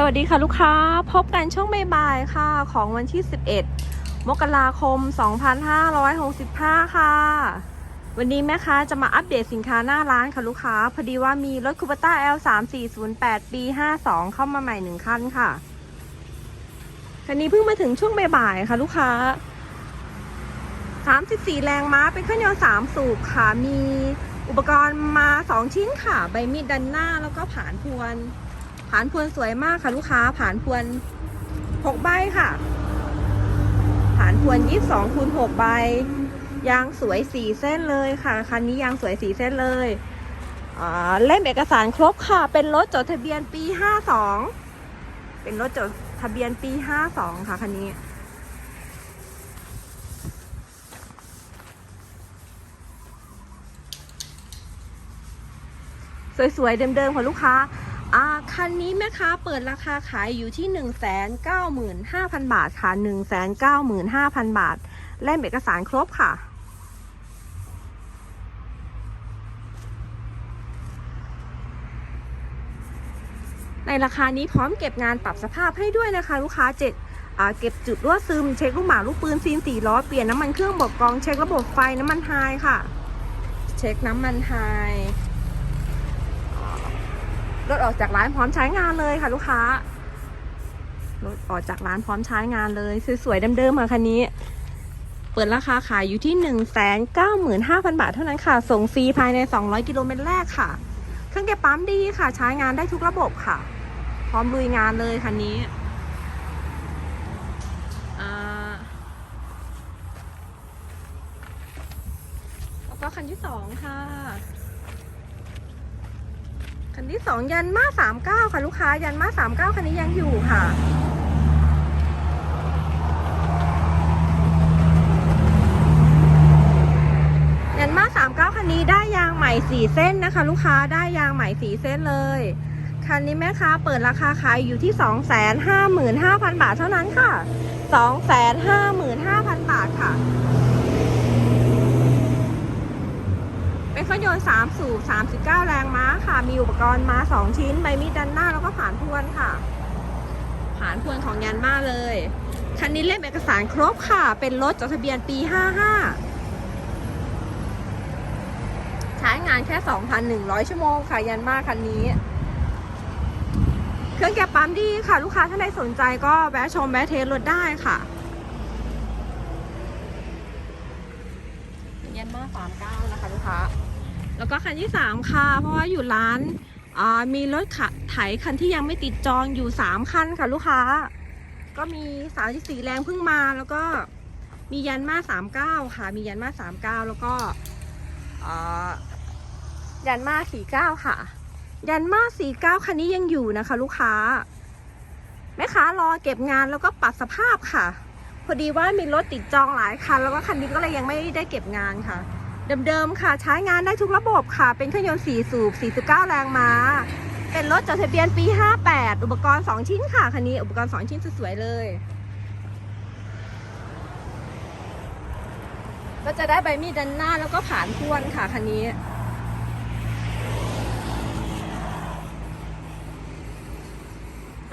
สวัสดีค่ะลูกค้าพบกันช่วงบ่ายๆค่ะ ของวันที่ 11 มกราคม 2565 ค่ะ วันนี้แม่ค้าจะมาอัปเดตสินค้าหน้าร้านค่ะลูกค้า พอดีว่ามีรถคูเปต้า L3408 ปี 52 เข้ามาใหม่หนึ่งคันค่ะคันนี้เพิ่งมาถึงช่วงบ่ายๆค่ะลูกค้า 34 แรงม้าเป็นเครื่องยนต์3สูบค่ะ มีอุปกรณ์มา 2 ชิ้นค่ะ ใบมีดดันหน้าแล้วก็ผานพวน ผานพวนสวยมากค่ะลูกค้าผานพวน6ใบค่ะผานพวน22คูณ6ใบ ยางสวย4เส้นเลยค่ะ คันนี้ยางสวย4เส้นเลยเล่มเอกสารครบค่ะ เป็นรถจดทะเบียนปี52เป็นรถจดทะเบียนปี52ค่ะคันนี้สวยๆเดิมๆของลูกค้า คันนี้แม่ค้าเปิดราคาขายอยู่ที่ 195,000 บาทค่ะ 195,000 บาท เล่มเอกสารครบค่ะ ในราคานี้พร้อมเก็บงานปรับสภาพให้ด้วยนะคะ ลูกค้าเจ็ดเก็บจุดรั่วซึม เช็คลูกหมาลูกปืนซีนสี่ล้อเปลี่ยนน้ำมันเครื่องบอกกอง เช็คระบบไฟน้ำมันไฮค่ะ เช็คน้ำมันไฮ รถออกจากร้านพร้อมใช้งานเลยค่ะลูกค้ารถออกจากร้านพร้อมใช้งานเลยสวยๆเดิมๆค่ะคันนี้ เปิดราคาขายอยู่ที่1 9 5 0 0 0บาทเท่านั้นค่ะ ส่งฟรีภายใน200กิโลเมตรแรกค่ะ เครื่องเก็บปั๊มดีค่ะ ใช้งานได้ทุกระบบค่ะ พร้อมลุยงานเลยคันนี้แล้วก็คันที่สองค่ะ คันที่สองยันมาสามเก้าค่ะลูกค้ายันมาสามเก้าคันนี้ยังอยู่ค่ะยันมาสามเก้าคันนี้ได้ยางใหม่สี่เส้นนะคะ ลูกค้าได้ยางใหม่สี่เส้นเลยคันนี้แม่ค้าเปิดราคาขายอยู่ที่สองแสนห้าหมื่นห้าพันบาทเท่านั้นค่ะสองแสนห้าหมื่นห้าพันบาทค่ะ เป็นเครื่องยนต์3สูบ39 แรงม้าค่ะ มีอุปกรณ์มา2ชิ้น ใบมีดด้านหน้าแล้วก็ผ่านพวนค่ะ ผ่านพวนของยันมาเลย คันนี้เล่มเอกสารครบค่ะ เป็นรถจดทะเบียนปี 55 ใช้งานแค่ 2,100 ชั่วโมงค่ะ ยันมาคันนี้ เครื่องแกะปั๊มดีค่ะ ลูกค้าท่านใดสนใจก็แวะชมแวะเทสรถได้ค่ะยันมา39 นะคะลูกค้า แล้วก็คันที่ 3 ค่ะ เพราะว่าอยู่ร้านมีรถขไถคันที่ยังไม่ติดจองอยู่ 3 คันค่ะลูกค้า ก็มี34แรงเพิ่งมาแล้วก็มียันมา 39 ค่ะ มียันมา 39 แล้วก็ยันมา 49 ค่ะ ยันมา 49 คันนี้ยังอยู่นะคะ ลูกค้าแม่ค้ารอเก็บงานแล้วก็ปรับสภาพค่ะ พอดีว่ามีรถติดจองหลายคัน แล้วก็คันนี้ก็เลยยังไม่ได้เก็บงานค่ะ เดิมๆค่ะใช้งานได้ทุกระบบค่ะ เป็นเครื่องยนต์ 4 สูบ 49 แรงม้า เป็นรถจดทะเบียนปี 58 อุปกรณ์ 2 ชิ้นค่ะคันนี้อุปกรณ์ 2 ชิ้นสวยๆเลย ก็จะได้ใบมีดด้านหน้าแล้วก็ผ่านพวนค่ะคันนี้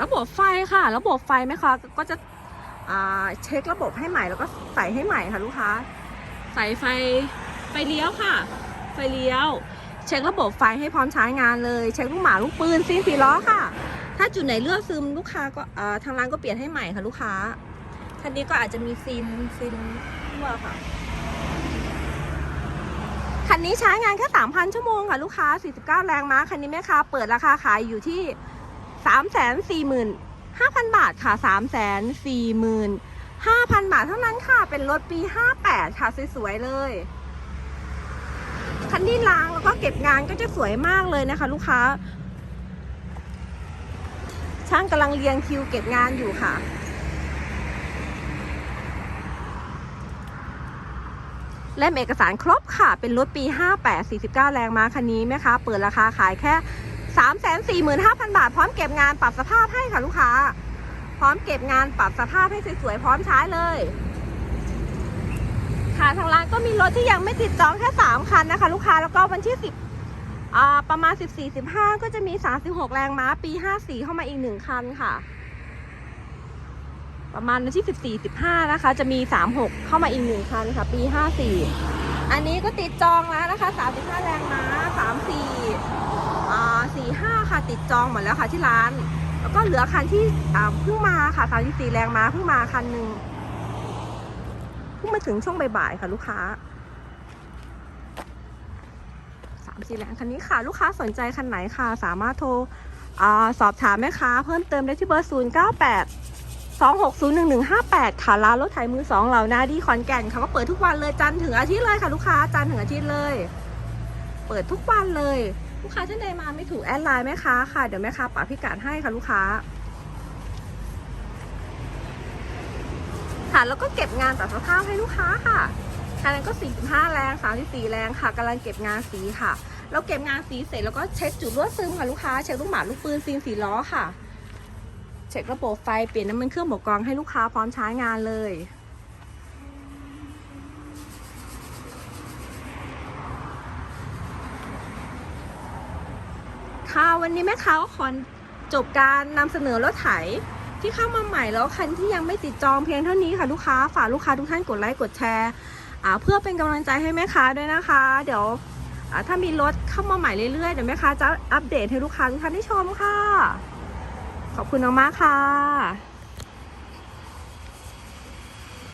ระบบไฟค่ะ ระบบไฟไหมคะก็จะเช็คระบบให้ใหม่แล้วก็ใส่ให้ใหม่ค่ะลูกค้าใส่ไฟ ฟเลี้ยวค่ะ ไฟเลี้ยว เช็คระบบไฟให้พร้อมใช้งานเลย เช็คลูกหมาลูกปืนซีนสีล้อค่ะ ถ้าจุดไหนเลือดซึมลูกค้าก็ทางร้านก็เปลี่ยนให้ใหม่ค่ะลูกค้าคันนี้ก็อาจจะมีซีนซีนรั่วค่ะคันนี้ใช้งานแค่3,000 ชั่วโมงค่ะลูกค้า 49 แรงม้าคันนี้แม่ค้าเปิดราคาขายอยู่ที่ 345,000 บาทค่ะ 345,000 บาทเท่านั้นค่ะ เป็นรถปี 58 ค่ะ สวย ๆ เลย คันนี้ล้างแล้วก็เก็บงานก็จะสวยมากเลยนะคะ ลูกค้า ช่างกำลังเรียงคิวเก็บงานอยู่ค่ะและเอกสารครบค่ะ เป็นรถปี 58 49 แรงม้าคันนี้แม่ค้าเปิดราคาขายแค่ 345,000 บาท พร้อมเก็บงานปรับสภาพให้ค่ะลูกค้า พร้อมเก็บงานปรับสภาพให้สวยๆพร้อมใช้เลย ค่ะทางร้านก็มีรถที่ยังไม่ติดจองแค่ 3 คันนะคะ ลูกค้าแล้วก็วันที่ 10อ่าประมาณ 14-15 ก็จะมี 36 แรงม้าปี 54 เข้ามาอีกหนึ่งคันค่ะ ประมาณวันที่ 14-15 นะคะ จะมี 36 เข้ามาอีกหนึ่งคันค่ะ ปี 54 อันนี้ก็ติดจองแล้วนะคะ 35 แรงม้า 34อ่า45 ค่ะ ติดจองหมดแล้วค่ะที่ร้าน แล้วก็เหลือคันที่อ่าเพิ่งมาค่ะ 34 แรงม้าเพิ่งมาคันหนึ่ง พิ่งมาถึงช่วงบ่ายๆค่ะลูกค้าสามสี่แรงคันนี้ค่ะ ลูกค้าสนใจคันไหนค่ะ สามารถโทรอสอบถามแม่ค้าเพิ่มเติมได้ที่เบอร์0 9 8 2 6 0 1 1 5 8ค่ะร้านรถไถมือสองเหล่านาดีขอนแก่นค่ะก็เปิดทุกวันเลยจันทร์ถึงอาทิตย์เลยค่ะ ลูกค้าจันทร์ถึงอาทิตย์เลย เปิดทุกวันเลย ลูกค้าท่านใดมาไม่ถูกแอดไลน์แม่ค้าค่ะเดี๋ยวแม่ค้าปะพิกัดให้ค่ะลูกค้า ค่ะ แล้วก็เก็บงานตัดสภาพให้ลูกค้าค่ะคันนั้นก็ 45 แรง 34 แรงค่ะกำลังเก็บงานสีค่ะ เราเก็บงานสีเสร็จแล้วก็เช็คจุดรั่วซึมค่ะลูกค้า เช็คลูกหมาลูกปืนซีนสีล้อค่ะ เช็คระบบไฟ เปลี่ยนน้ำมันเครื่องหมกกรองให้ลูกค้าพร้อมใช้งานเลยค่ะวันนี้แม่ค้าก็ขอจบการนำเสนอรถไถ ที่เข้ามาใหม่แล้วคันที่ยังไม่ติดจองเพียงเท่านี้ค่ะลูกค้าฝากลูกค้าทุกท่านกดไลค์กดแชร์เพื่อเป็นกำลังใจให้แม่ค้าด้วยนะคะ เดี๋ยวถ้ามีรถเข้ามาใหม่เรื่อยๆเดี๋ยวแม่ค้าจะอัปเดตให้ลูกค้าทุกท่านได้ชมค่ะ ขอบคุณมากๆค่ะ